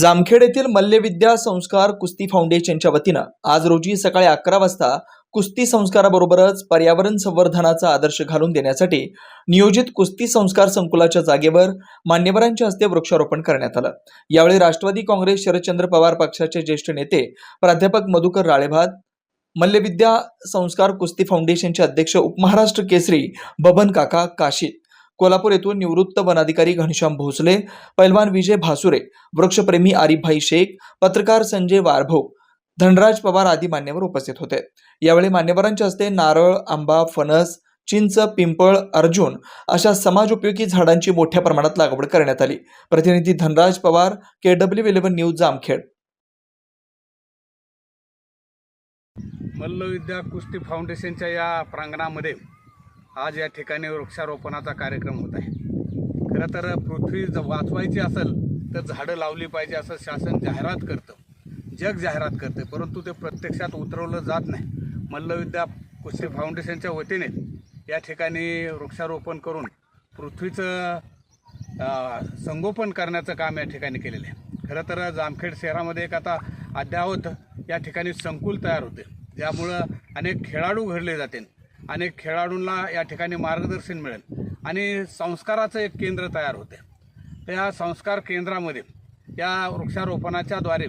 जामखेड येथील मल्लविद्या संस्कार कुस्ती फाउंडेशनच्या वतीनं आज रोजी सकाळी अकरा वाजता कुस्ती संस्काराबरोबरच पर्यावरण संवर्धनाचा आदर्श घालून देण्यासाठी नियोजित कुस्ती संस्कार संकुलाच्या जागेवर मान्यवरांच्या हस्ते वृक्षारोपण करण्यात आलं. यावेळी राष्ट्रवादी काँग्रेस शरदचंद्र पवार पक्षाचे ज्येष्ठ नेते प्राध्यापक मधुकर राळेभात मल्लविद्या संस्कार कुस्ती फाउंडेशनचे अध्यक्ष उपमहाराष्ट्र केसरी बबन काका काशीत कोल्हापूर येथून निवृत्त वनाधिकारी घनश्याम भोसले पैलवान विजय भासुरे वृक्षप्रेमी आरिफभाई शेख पत्रकार संजय वारभोग धनराज पवार आदी मान्यवर उपस्थित होते. यावेळी मान्यवरांच्या हस्ते नारळ आंबा फणस चिंच पिंपळ अर्जुन अशा समाजोपयोगी झाडांची मोठ्या प्रमाणात लागवड करण्यात आली. प्रतिनिधी Dhanraj Pawar K W eleven news Jamkhed. मल्लविद्या कुस्ती फाउंडेशनच्या या प्रांगणामध्ये आज या ठिकाणी वृक्षारोपणाचा कार्यक्रम होत आहे. खरं तर पृथ्वी वाचवायची असेल तर झाडं लावली पाहिजे असं शासन जाहिरात करतं. जग जाहिरात करते परंतु ते प्रत्यक्षात उतरवलं जात नाही. मल्लविद्या कुस्ती फाउंडेशनच्या वतीने या ठिकाणी वृक्षारोपण करून पृथ्वीचं संगोपन करण्याचं काम या ठिकाणी केलेलं आहे. खरं तर जामखेड शहरामध्ये एक आता अद्यावत या ठिकाणी संकुल तयार होते. ज्यामुळं अनेक खेळाडू घडले जातील. अनेक खेळाडूंना या ठिकाणी मार्गदर्शन मिळेल. आणि संस्काराचं एक केंद्र तयार होते. त्या संस्कार केंद्रामध्ये या वृक्षारोपणाच्या द्वारे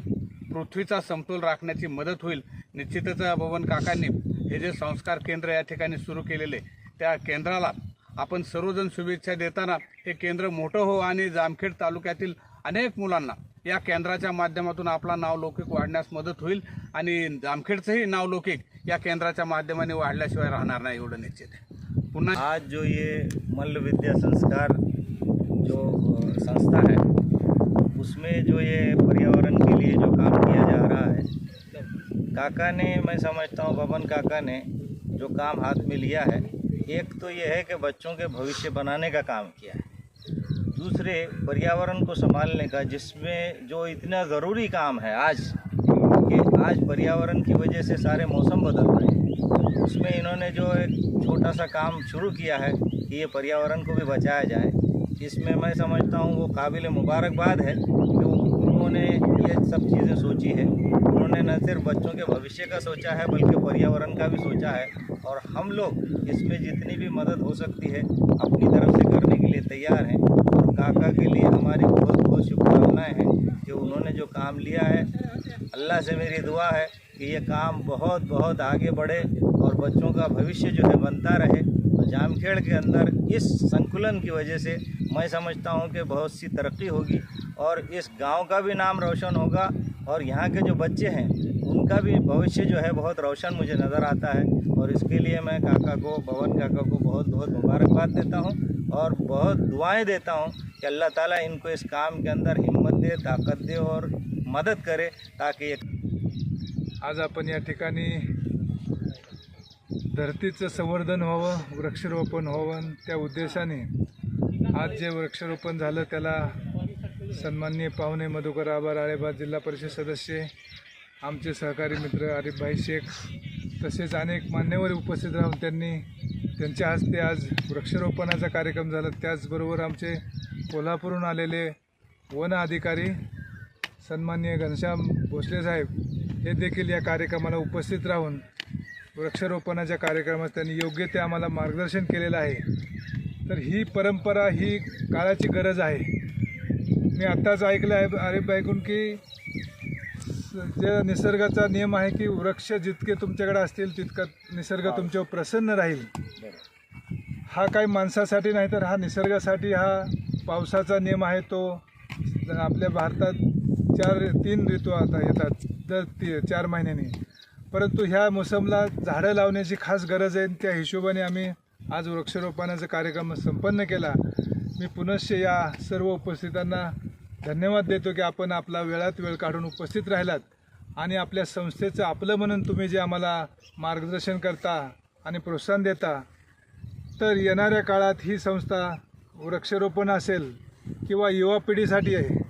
पृथ्वीचा समतोल राखण्याची मदत होईल. निश्चितच भवन काकांनी हे जे संस्कार केंद्र या ठिकाणी सुरू केलेले त्या केंद्राला आपण सर्वजण शुभेच्छा देताना हे केंद्र मोठं हो आणि जामखेड तालुक्यातील अनेक मुलांना या केंद्राच्या माध्यमातून आपला नावलौकिक वाढण्यास मदत होईल आणि जामखेडचंही नावलौकिक या केंद्राच्या माध्यमाने वाढल्याशिवाय राहणार नाही एवढं निश्चित. पुन्हा आज जो ये मल्ल विद्या संस्कार जो संस्था है उसमें जो ये पर्यावरण के लिए जो काम किया जा रहा है, काका ने, मैं समझता हूँ, बबन काका ने जो काम हाथ में लिया है, एक तो ये है कि बच्चों के भविष्य बनाने का काम किया है। दूसरे, पर्यावरण को संभालने का, जिसमें जो इतना ज़रूरी काम है आज कि आज पर्यावरण की वजह से सारे मौसम बदल रहे हैं। उसमें इन्होंने जो एक छोटा सा काम शुरू किया है कि ये पर्यावरण को भी बचाया जाए। इसमें मैं समझता हूँ वो काबिल मुबारकबाद है कि उन्होंने ये सब चीज़ें सोची है। उन्होंने न सिर्फ़ बच्चों के भविष्य का सोचा है, बल्कि पर्यावरण का भी सोचा है। और हम लोग इसमें जितनी भी मदद हो सकती है, अपनी तरफ़ से करने के लिए तैयार हैं। और काका के लिए हमारी बहुत बहुत शुभकामनाएँ हैं कि उन्होंने जो काम लिया है अल्लाह से मेरी दुआ है कि ये काम बहुत बहुत आगे बढ़े और बच्चों का भविष्य जो है बनता रहे। और जामखेड़ के अंदर इस संकुलन की वजह से मैं समझता हूँ कि बहुत सी तरक्की होगी और इस गाँव का भी नाम रोशन होगा और यहाँ के जो बच्चे हैं, उनका भी भविष्य जो है बहुत रोशन मुझे नज़र आता है। और इसके लिए मैं काका को, पवन काका को बहुत बहुत मुबारकबाद देता हूँ और बहुत दुआएँ देता हूँ कि अल्लाह ताला इनको इस काम के अंदर हिम्मत दे, ताकत दे और मदद करे ताकि आज आपण या ठिकाणी धरतीचं संवर्धन व्हावं वृक्षारोपण व्हावं त्या उद्देशाने आज जे वृक्षारोपण झालं त्याला सन्माननीय पाहुणे मधुकर आबा राळेबाद जिल्हा परिषद सदस्य आमचे सहकारी मित्र आरिफभाई शेख तसेच अनेक मान्यवर उपस्थित राहून त्यांनी त्यांच्या हस्ते आज वृक्षारोपणाचा कार्यक्रम झाला. त्याचबरोबर आमचे कोल्हापूरहून आलेले वन अधिकारी सन्माननीय घनश्याम भोसले साहेब हे देखील या कार्यक्रमाला उपस्थित राहून वृक्षारोपणाच्या कार्यक्रमात त्यांनी योग्य ते आम्हाला मार्गदर्शन केलेलं आहे. तर ही परंपरा ही काळाची गरज आहे. मी आत्ताच ऐकलं आहे आरिफ ऐकून की जे निसर्गाचा नियम आहे की वृक्ष जितके तुमच्याकडे असतील तितका निसर्ग तुमच्यावर प्रसन्न राहील. हा काही माणसासाठी नाही तर हा निसर्गासाठी हा पावसाचा नियम आहे तो. आपल्या भारतात चार तीन ऋतू आता येतात दर ती चार महिन्यांनी. परंतु ह्या मोसमला झाडं लावण्याची खास गरज आहे त्या हिशोबाने आम्ही आज वृक्षारोपणाचा कार्यक्रम संपन्न केला. मी पुनश्च या सर्व उपस्थितांना धन्यवाद देतो की आपण आपला वेळात वेळ काढून उपस्थित राहिलात आणि आपल्या संस्थेचं आपलं म्हणून तुम्ही जे आम्हाला मार्गदर्शन करता आणि प्रोत्साहन देता. तर येणाऱ्या काळात ही संस्था वृक्षारोपण असेल किंवा युवा पिढीसाठी आहे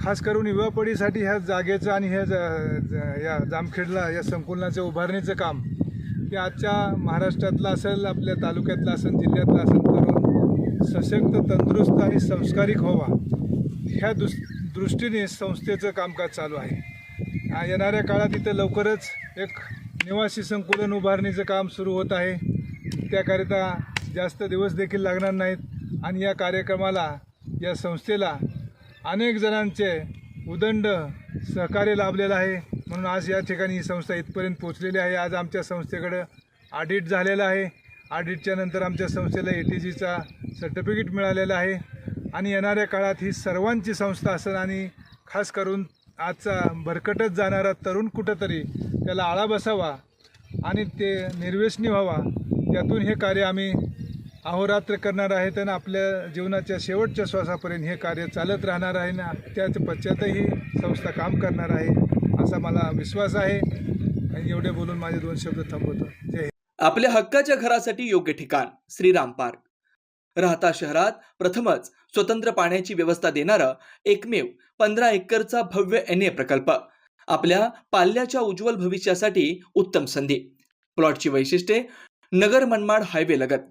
खास करून युवा पिढीसाठी ह्या जागेचं आणि ह्या ज- ज- या जामखेडला या संकुलनाचं उभारणीचं काम हे आजच्या महाराष्ट्रातलं असेल आपल्या तालुक्यातलं असेल जिल्ह्यातलं असेल तरुण सशक्त तंदुरुस्त आणि संस्कारिक व्हावा. ह्या दुस दृष्टीने संस्थेचं कामकाज चालू आहे. येणाऱ्या काळात इथं लवकरच एक निवासी संकुलन उभारणीचं काम सुरू होत आहे. त्याकरिता जास्त दिवस देखील लागणार नाहीत आणि या कार्यक्रमाला या संस्थेला अनेक जणांचे उदंड सहकार्य लाभलेलं आहे. म्हणून आज या ठिकाणी ही संस्था इथपर्यंत पोचलेली आहे. आज आमच्या संस्थेकडं ऑडिट झालेलं आहे. ऑडिटच्या नंतर आमच्या संस्थेला ए टी जीचा सर्टिफिकेट मिळालेलं आहे. आणि येणाऱ्या काळात ही सर्वांची संस्था असेल आणि खास करून आजचा भरकटत जाणारा तरुण कुठंतरी त्याला आळा बसावा आणि ते निर्वेशनी व्हावा. यातून हे कार्य आम्ही अहोरात्र करणार आहेत आणि आपल्या जीवनाच्या शेवटच्या श्वासापर्यंत हे कार्य चालत राहणार आहे ना त्याच पश्चातही संस्था काम करणार आहे असा मला विश्वास आहे. आणि एवढे बोलून माझे दोन शब्द थांबवतो. जय आपल्या हक्काच्या घरासाठी योग्य ठिकाण श्रीराम पार्क. राहता शहरात प्रथमच स्वतंत्र पाण्याची व्यवस्था देणारं एकमेव पंधरा एकरचा भव्य एन ए प्रकल्प. आपल्या पाल्याच्या उज्ज्वल भविष्यासाठी उत्तम संधी. प्लॉटची वैशिष्ट्ये नगर मनमाड हायवे लगत.